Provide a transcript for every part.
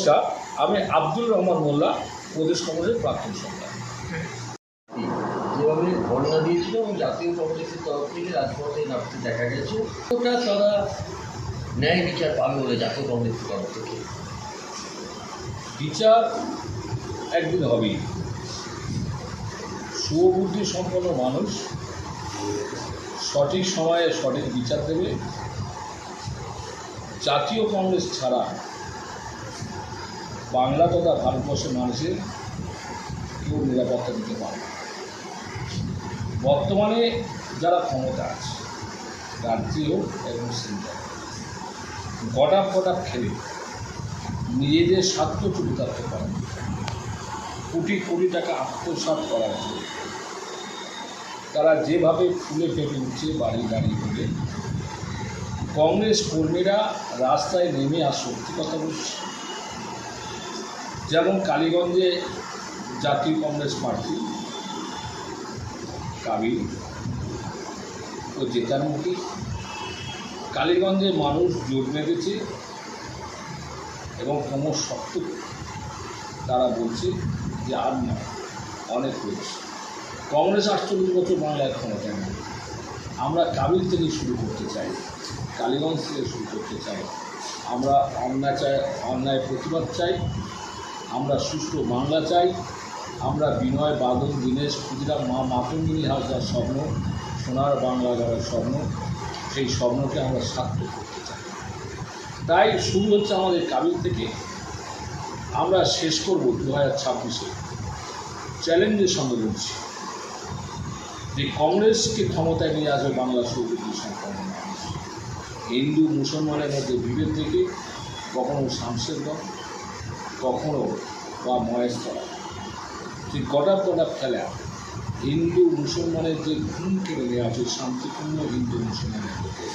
নমস্কার আমি আব্দুল রহমান মোল্লা প্রদেশ কংগ্রেসের প্রাক্তন সম্পাদক যেভাবে দিয়েছিল এবং জাতীয় কংগ্রেসের তরফ থেকে রাজপথে নামতে দেখা গেছে ওটা তারা ন্যায় বিচার পাবে বলে জাতীয় কংগ্রেসের তরফ থেকে। বিচার একদিন হবেই। সুবুদ্ধি সম্পন্ন মানুষ সঠিক সময়ে সঠিক বিচার দেবে। জাতীয় কংগ্রেস ছাড়া বাংলা তথা ভারতবর্ষের মানুষের কেউ নিরাপত্তা দিতে পারে। বর্তমানে যারা ক্ষমতা আছে রাজ্যে হোক এবং সেন্টার গটাপ গটাপ খেলে নিজেদের স্বার্থ চরিতার্থ করে কোটি কোটি টাকা আত্মসাৎ করার জন্য তারা যেভাবে ফুলে ফেটে উঠছে বাড়ি গাড়ি করে, কংগ্রেস কর্মীরা রাস্তায় নেমে আর সত্যি কথা বলছে। যেমন কালীগঞ্জে জাতীয় কংগ্রেস পার্টি কাবিল ও জেতার কালীগঞ্জে মানুষ জোট বেঁধেছে এবং ক্রমশ শক্ত তারা বলছে যে আর না, অনেক হয়েছে। কংগ্রেস আটচল্লিশ বছর বাংলায় ক্ষমতায় নেই আমরা কাবিল থেকে শুরু করতে চাই, কালীগঞ্জ থেকে শুরু করতে চাই। আমরা অন্যায় চাই, অন্যায় প্রতিবাদ চাই আমরা সুষ্ঠু বাংলা চাই, আমরা বিনয়, বাদল, দীনেশ, ক্ষুদিরাম, মা মাতঙ্গিনী হাসদার স্বপ্ন, সোনার বাংলা গড়ার স্বপ্ন, সেই স্বপ্নকে আমরা সার্থক করতে চাই। তাই শুরু হচ্ছে আমাদের কাবিল থেকে। আমরা শেষ করব দু হাজার ছাব্বিশে। চ্যালেঞ্জের সঙ্গে বলছি যে কংগ্রেসকে ক্ষমতায় নিয়ে আসবে বাংলা সৌদি সম্পন্ন হিন্দু, মুসলমানের মধ্যে বিভেদ থেকে কখনো শামশেরগঞ্জ কখনো বা মহেশতলা যে গটাপ গটাপ খেলা, হিন্দু মুসলমানের যে ঘুম কেড়ে নেওয়া আছে, শান্তিপূর্ণ হিন্দু মুসলমানের মধ্যে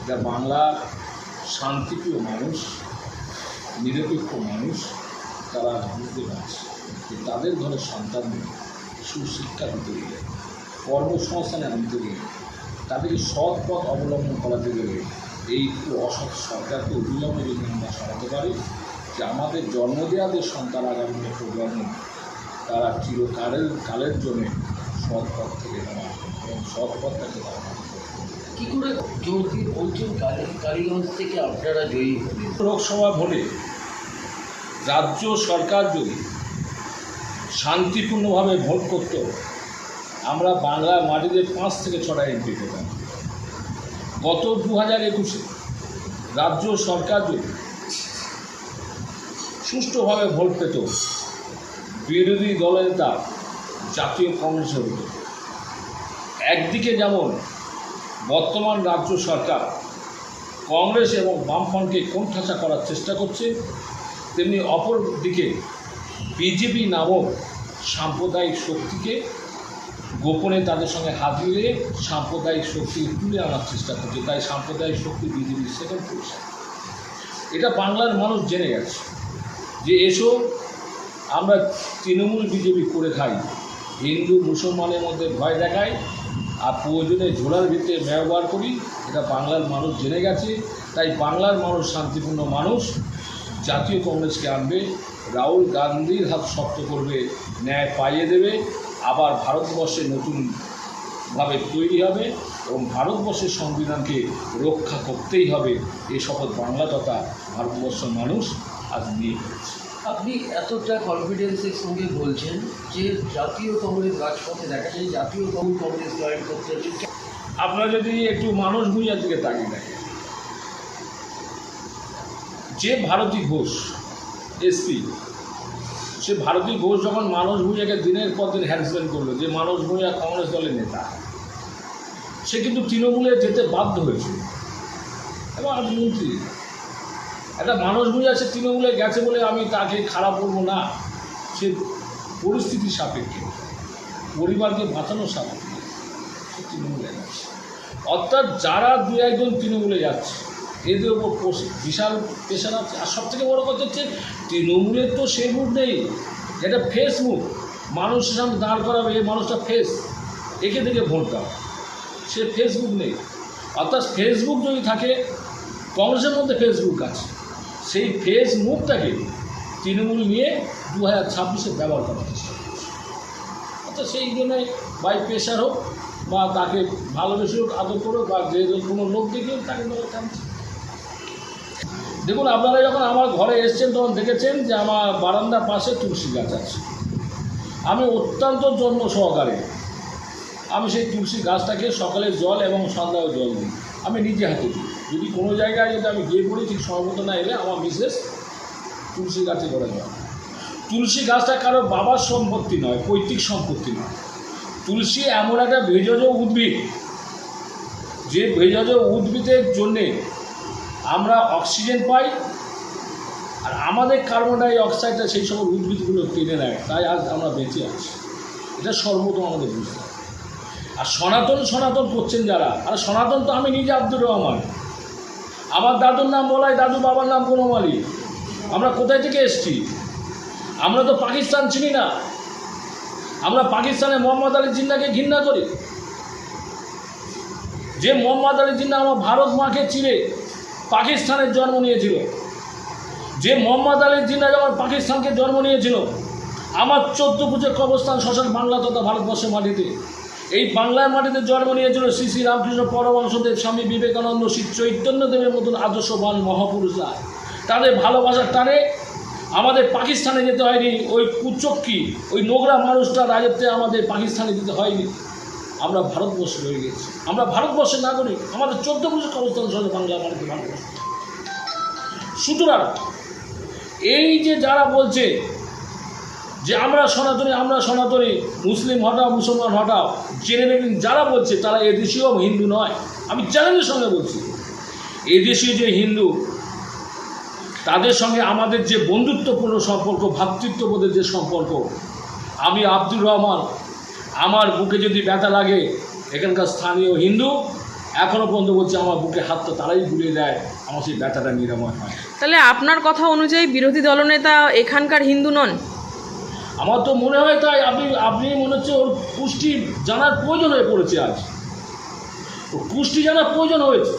এটা বাংলার শান্তিপ্রিয় মানুষ, নিরপেক্ষ মানুষ, তারা বুঝতে পারছে যে তাদের ঘরের সন্তানদের সুশিক্ষা দিতে গেলে, কর্মসংস্থানে আনতে গেলে, তাদেরকে সৎ পথ অবলম্বন করাতে গেলে, এই অসৎ সরকারকে অবিলম্বে যদি আমরা সরাতে পারি। যে আমাদের জন্ম দেওয়াদের সন্তান আগামী প্রজন্ম তারা চিরকালের কালের জন্য সৎ পথ থেকে তারা এবং সৎ পথটাকে তারা কি করে বলছেন? কালী কালীগঞ্জ থেকে আপনারা জয়ী হবেন লোকসভা ভোটে রাজ্য সরকার যদি শান্তিপূর্ণভাবে ভোট করত আমরা বাংলার মাটিতে পাঁচ থেকে ছটা এমপি পেতাম। গত দু হাজার একুশে রাজ্য সরকার যদি সুষ্ঠুভাবে ভোট পেত। বিরোধী দলনেতা জাতীয় কংগ্রেসের হতো একদিকে যেমন বর্তমান রাজ্য সরকার কংগ্রেস এবং বামফ্রন্টকে কোণঠাসা করার চেষ্টা করছে, তেমনি অপর দিকে বিজেপি নামক সাম্প্রদায়িক শক্তিকে গোপনে তাদের সঙ্গে হাত মিলিয়ে সাম্প্রদায়িক শক্তি তুলে আনার চেষ্টা করছে। তাই সাম্প্রদায়িক শক্তি বিজেপির সেকেন্ড পজিশন এটা বাংলার মানুষ জেনে গেছে। যে এসো, আমরা তৃণমূল বিজেপি করে খাই। হিন্দু, মুসলমানের মধ্যে ভয় দেখাই আর প্রয়োজনে ঝোলার ভিতরে ব্যবহার করি। এটা বাংলার মানুষ জেনে গেছে। তাই বাংলার মানুষ শান্তিপূর্ণ মানুষ। জাতীয় কংগ্রেসকে আনবে। রাহুল গান্ধীর হাত শক্ত করবে, ন্যায় পাইয়ে দেবে। আবার ভারতবর্ষে নতুনভাবে তৈরি হবে এবং ভারতবর্ষের সংবিধানকে রক্ষা করতেই হবে। এই শপথ বাংলা তথা ভারতবর্ষের মানুষ নিয়ে আপনি এতটা কনফিডেন্সের সঙ্গে বলছেন যে জাতীয় কংগ্রেস রাজপথে দেখা যায় জাতীয় কংগ্রেস জয়েন করতে আপনারা যদি একটু মানুষ ভূঁইয়ার দিকে তাকিয়ে দেখেন। যে ভারতী ঘোষ এসপি সে ভারতী ঘোষ যখন মানস ভূঁইয়াকে দিনের পর দিন হ্যারাসমেন্ট করল যে মানস ভূঁইয়া কংগ্রেস দলের নেতা সে কিন্তু তৃণমূলে যেতে বাধ্য হয়েছিল। এবং আজ মন্ত্রী একটা মানুষ ভূঁইয়া আছে তৃণমূলে গেছে বলে আমি তাকে খারাপ বলব না। সে পরিস্থিতির সাপেক্ষে। পরিবারকে বাঁচানোর সাপেক্ষে সে তৃণমূলে যাচ্ছে অর্থাৎ যারা দু একজন তৃণমূলে যাচ্ছে, এদের ওপর বিশাল প্রেশার আছে। আর সব থেকে বড় কথা হচ্ছে তৃণমূলের তো সে মুখ নেই। যেটা ফেস মুখ মানুষের সামনে দাঁড় করাবে, এই মানুষটা ফেস একে থেকে ভোট দাও। সে ফেসবুক নেই। অর্থাৎ ফেসবুক যদি থাকে, কংগ্রেসের মধ্যে ফেসবুক আছে। সেই ফেস মুখটাকে তৃণমূল নিয়ে দু হাজার ছাব্বিশে ব্যবহার করার চেষ্টা করছে। অর্থাৎ সেই জন্যে বাই প্রেশার হোক বা তাকে ভালোবেসে হোক, আদর করুক বা যে কোনো লোক দেখে তাকে ধরে টানছে দেখুন, আপনারা যখন আমার ঘরে এসছেন, তখন দেখেছেন যে আমার বারান্দার পাশে তুলসী গাছ আছে। আমি অত্যন্ত যত্ন সহকারে আমি সেই তুলসী গাছটাকে সকালে জল এবং সন্ধ্যায় জল দিই। আমি নিজে হাতে দিই যদি কোনো জায়গায় যদি আমি গিয়ে পড়ি, ঠিক সহমত না এলে আমার মিসেস তুলসী গাছে করে দেওয়া। তুলসী গাছটা কারও বাবার সম্পত্তি নয়, পৈতৃক সম্পত্তি নয়। তুলসী এমন একটা ভেষজ উদ্ভিদ, যে ভেষজ উদ্ভিদের জন্যে আমরা অক্সিজেন পাই, আর আমাদের কার্বন ডাই অক্সাইডটা সেই সব উদ্ভিদগুলো টেনে নেয়, তাই আজ আমরা বেঁচে আছি। এটা সর্বত আমাদের বুঝতে আর সনাতন সনাতন করছেন যারা, আর সনাতন তো আমি নিজে আব্দুর রহমান। আমার দাদুর নাম বলাই দাদু বাবার নাম কোনো মালি আমরা কোথায় থেকে এসছি? আমরা তো পাকিস্তান চিনি না। আমরা পাকিস্তানে মোহাম্মদ আলী জিন্নাকে ঘৃণা করি। যে মোহাম্মদ আলী জিন্না আমার ভারত মাকে চিনে পাকিস্তানের জন্ম নিয়েছিল। যে মোহাম্মদ আলী জিন্না যখন পাকিস্তানকে জন্ম নিয়েছিল, আমার চোদ্দ পুজোর কবস্থান শ্মশান বাংলা তথা ভারতবর্ষের মাটিতে। এই বাংলার মাটিতে জন্ম নিয়েছিল শ্রী শ্রী রামকৃষ্ণ পরমহংসদেব স্বামী বিবেকানন্দ শ্রী চৈতন্যদেবের মতন আদর্শবান মহাপুরুষরা। তাদের ভালোবাসার টানে আমাদের পাকিস্তানে যেতে হয়নি ওই কুচক্কি, ওই নোংরা মানুষটা রাজত্বে আমাদের পাকিস্তানে যেতে হয়নি। আমরা ভারতবর্ষে রয়ে গেছি। আমরা ভারতবর্ষের নাগরিক। আমাদের চোদ্দ বছর অবস্থান সঙ্গে বাংলা মাটিতে ভারতবর্ষ। সুতরাং এই যে যারা বলছে যে আমরা সনাতনী আমরা সনাতনী, মুসলিম হটাও, মুসলমান হটাও, জেনে নেবেন যারা বলছে তারা এদেশীয় হিন্দু নয়। আমি চ্যালেঞ্জের সঙ্গে বলছি। এদেশীয় যে হিন্দু, তাদের সঙ্গে আমাদের যে বন্ধুত্বপূর্ণ সম্পর্ক ভ্রাতৃত্ববোধের যে সম্পর্ক, আমি আব্দুর রহমান, আমার বুকে যদি ব্যথা লাগে, এখানকার স্থানীয় হিন্দু এখনও পর্যন্ত বলছে আমার বুকে হাতটা তারাই বুলিয়ে দেয়, আমার সেই ব্যথাটা নিরাময় হয়। তাহলে আপনার কথা অনুযায়ী বিরোধী দলনেতা এখানকার হিন্দু নন? আমার তো মনে হয় তাই, আপনি আপনি মনে হচ্ছে ওর পুষ্টি জানার প্রয়োজন হয়ে পড়েছে আজ। পুষ্টি জানার প্রয়োজন হয়েছে।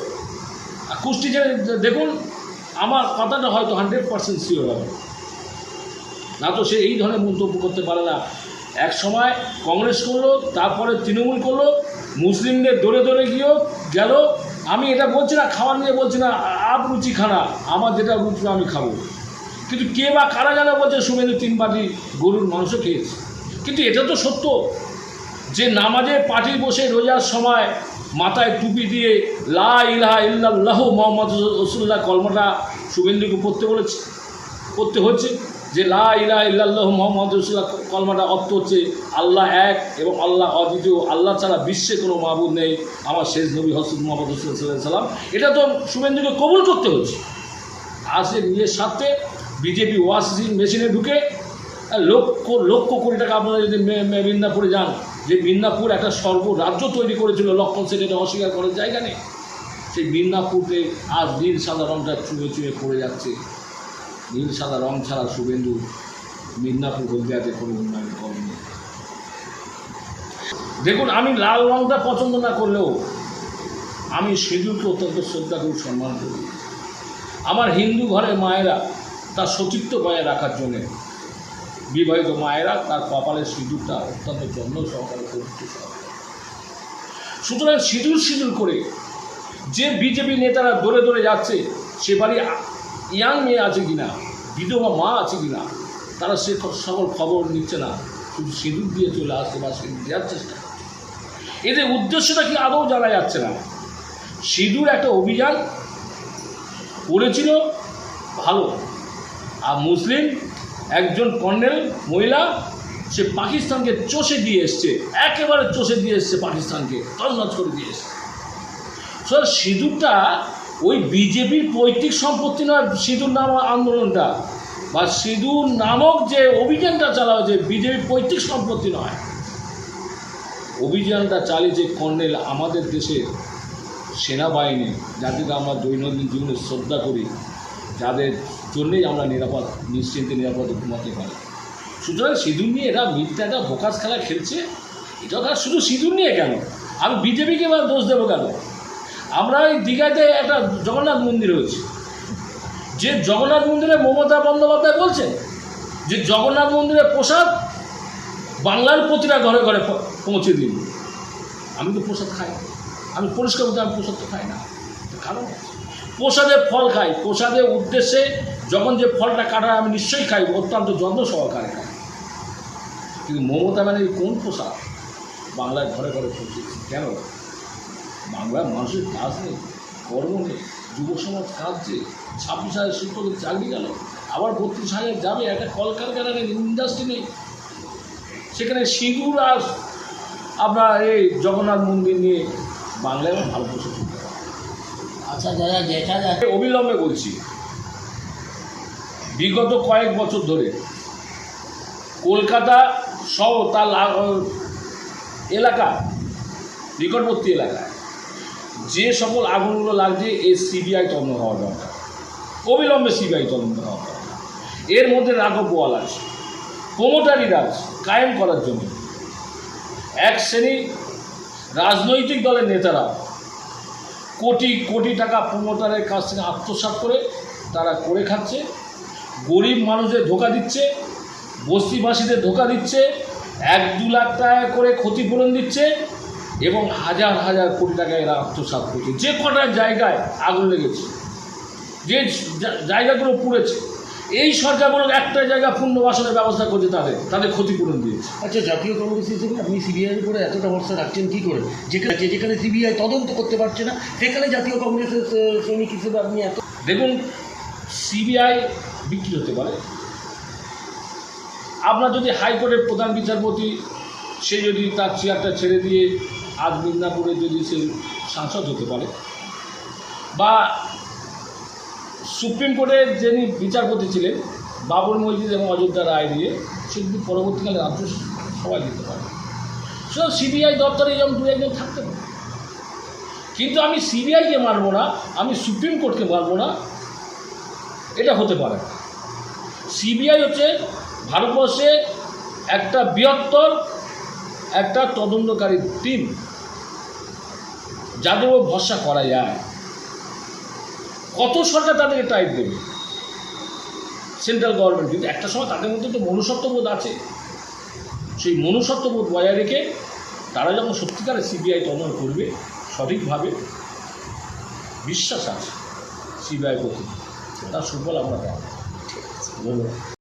আর কুষ্টি জেনে দেখুন, আমার কথাটা হয়তো হান্ড্রেড পার্সেন্ট শিওর হবে। না তো সে এই ধরনের মন্তব্য করতে পারে না। এক সময় কংগ্রেস করল, তারপরে তৃণমূল করল, মুসলিমদের দৌড়ে দৌড়ে গিয়েও গেল। আমি এটা বলছি না, খাবার নিয়ে বলছি না আপ রুচি খানা, আমার যেটা রুচি আমি খাব। কিন্তু কে বা কারা জানা বলছে শুভেন্দু তিন বাটি গরুর মাংস খেয়েছে? কিন্তু এটা তো সত্য। যে নামাজে পার্টি বসে রোজার সময় মাথায় টুপি দিয়ে লা ইলাহা ইল্লাল্লাহ মোহাম্মদ রসুল্লাহ কলমাটা শুভেন্দুকে পড়তে বলেছে, পড়তে হচ্ছে যে লা ইলাহা ইল্লাল্লাহ মোহাম্মদ রসুল্লাহ কলমাটা অর্থ হচ্ছে আল্লাহ এক এবং আল্লাহ অদ্বিতীয়। আল্লাহ ছাড়া বিশ্বে কোনো মাহবুদ নেই। আমার শেষ নবী হসরত মোহাম্মদ রসুল্লাহ সাল্লাম এটা তো শুভেন্দুকে কবুল করতে হচ্ছে সে নিজের স্বার্থে বিজেপি ওয়াশিং মেশিনে ঢুকে লক্ষ লক্ষ কোটি টাকা আপনারা যদি মিদনাপুরে যান, যে মিদনাপুর একটা সর্ব রাজ্য তৈরি করেছিল লক্ষণ সেন, এটা অস্বীকার করার জায়গা নেই। সেই মিদনাপুরে আজ নীল, সাদা রঙটা চুয়ে চুয়ে পড়ে যাচ্ছে। নীল, সাদা রং ছাড়া শুভেন্দু মিদনাপুর হলদিয়াতে কোনো উন্নয়ন করেনি দেখুন, আমি লাল রংটা পছন্দ না করলেও আমি সিঁদুরকে অত্যন্ত শ্রদ্ধা করি সম্মান করি। আমার হিন্দু ঘরের মায়েরা তার সতীত্ব বজায় রাখার জন্যে বিবাহিত মায়েরা তার কপালের সিঁদুরটা অত্যন্ত যত্ন সহকারে পবিত্র সুতরাং সিঁদুর সিঁদুর করে যে বিজেপি নেতারা দৌড়ে দৌড়ে যাচ্ছে, সে বাড়ি ইয়াং মেয়ে আছে কিনা, বিধবা মা আছে কিনা, তারা সে সকল খবর নিচ্ছে না, শুধু সিঁদুর দিয়ে চলে আসছে বা সিঁদুর দেওয়ার চেষ্টা এদের উদ্দেশ্যটা কি আদৌ জানা যাচ্ছে না। সিঁদুর একটা অভিযান করেছিল ভালো। আর মুসলিম, একজন কর্নেল, মহিলা, সে পাকিস্তানকে চষে দিয়ে এসছে, একেবারে চষে দিয়ে এসছে পাকিস্তানকে, তছনছ করে দিয়ে এসছে। সো সিঁদুরটা ওই বিজেপির পৈতৃক সম্পত্তি নয়, সিঁদুর নাম আন্দোলনটা, বা সিঁদুর নামক যে অভিযানটা চালা হয়েছে বিজেপির পৈতৃক সম্পত্তি নয়। অভিযানটা চালিয়েছে কর্নেল আমাদের দেশের সেনাবাহিনী, যাদেরকে আমরা দৈনন্দিন জীবনে শ্রদ্ধা করি, যাদের জন্যেই আমরা নিরাপদ, নিশ্চিন্তে নিরাপদ ঘুমাতে পারি। সুতরাং সিঁদুর নিয়ে এরা মিথ্যা একটা বোকাস খেলা খেলছে, এটা তার শুধু সিঁদুর নিয়ে কেন? আমি বিজেপিকে এবার দোষ দেবো কেন? আমরা এই দীঘাতে একটা জগন্নাথ মন্দির হয়েছে যে জগন্নাথ মন্দিরে মমতা বন্দ্যোপাধ্যায় বলছেন, যে জগন্নাথ মন্দিরের প্রসাদ বাংলার প্রতিটা ঘরে ঘরে পৌঁছে দিন। আমি তো প্রসাদ খাই। আমি পরিষ্কার বলতে আমি প্রসাদ তো খাই না। কারণ প্রসাদে ফল খাই, প্রসাদের উদ্দেশ্যে যখন যে ফলটা কাটা হয় আমি নিশ্চয়ই খাই অত্যন্ত যত্ন সহকারে খাই কিন্তু মমতা ব্যানার্জি কোন প্রসাদ বাংলায় ঘরে ঘরে পৌঁছেছে কেন? বাংলার মানুষের কাজ নেই কর্ম নেই যুব সমাজ কাজ যে ছাব্বিশ হাজার শিক্ষকের চাকরি গেল আবার বত্রিশ হাজার যাবে একটা কলকারখানা নেই ইন্ডাস্ট্রি নেই। সেখানে সিঁদুর আর আপনার এই জগন্নাথ মন্দির নিয়ে বাংলায় ভালো তুলতে আচ্ছা দাদা দেখা যায় অবিলম্বে বলছি বিগত কয়েক বছর ধরে কলকাতা সহ তার এলাকা, নিকটবর্তী এলাকায় যে সকল আগুনগুলো লাগছে এর সিবিআই তদন্ত হওয়া দরকার। অবিলম্বে সিবিআই তদন্ত হওয়া দরকার। এর মধ্যে রাঘব বোয়াল আছে প্রমোটারি রাজ কায়েম করার জন্য। এক শ্রেণি রাজনৈতিক দলের নেতারা কোটি কোটি টাকা প্রমোটারের কাছ থেকে আত্মসাৎ করে তারা করে খাচ্ছে। গরিব মানুষদের ধোকা দিচ্ছে বস্তিবাসীদের ধোকা দিচ্ছে এক দু লাখ টাকা করে ক্ষতিপূরণ দিচ্ছে এবং হাজার হাজার কোটি টাকা এরা আত্মসাৎ করছে। যে কটা জায়গায় আগুন লেগেছে যে জায়গাগুলো পুড়েছে এই সরকারগুলো একটা জায়গা পুনর্বাসনের ব্যবস্থা করছে তাদের তাদের ক্ষতিপূরণ দিয়েছে। আচ্ছা জাতীয় কংগ্রেস হিসেবে আপনি সিবিআইয়ের উপরে এতটা ভরসা রাখছেন কী করে? যেখানে যেখানে সিবিআই তদন্ত করতে পারছে না সেখানে জাতীয় কংগ্রেসের সৈনিক হিসেবে আপনি এত দেখুন সিবিআই বিক্রি হতে পারে। আপনার যদি হাইকোর্টের প্রধান বিচারপতি, সে যদি তার চেয়ারটা ছেড়ে দিয়ে আজ মিদনাপুরে যদি সে সাংসদ হতে পারে, বা সুপ্রিম কোর্টের যিনি বিচারপতি ছিলেন, বাবর মসজিদ এবং অযোধ্যা রায় দিয়ে, সে যদি পরবর্তীকালে রাজ্য সবাই দিতে পারে। সুতরাং সিবিআই দপ্তরে যেমন দু একজন থাকতে পারে। কিন্তু আমি সিবিআইকে মানবো না, আমি সুপ্রিম কোর্টকে মানবো না, এটা হতে পারে না। সিবিআই হচ্ছে ভারতবর্ষে একটা বৃহত্তর একটা তদন্তকারী টিম যাদের উপর ভরসা করা যায়। কত সরকার তাদেরকে টাইট দেবে? সেন্ট্রাল গভর্নমেন্ট কিন্তু একটা সময় তাদের মধ্যে তো মনুষ্যত্ববোধ আছে। সেই মনুষ্যত্ববোধ বজায় রেখে তারা যখন সত্যিকারে সিবিআই তদন্ত করবে, সঠিকভাবে বিশ্বাস আছে সিবিআই প্রতি তার সুফল আমরা পাবো। 服务。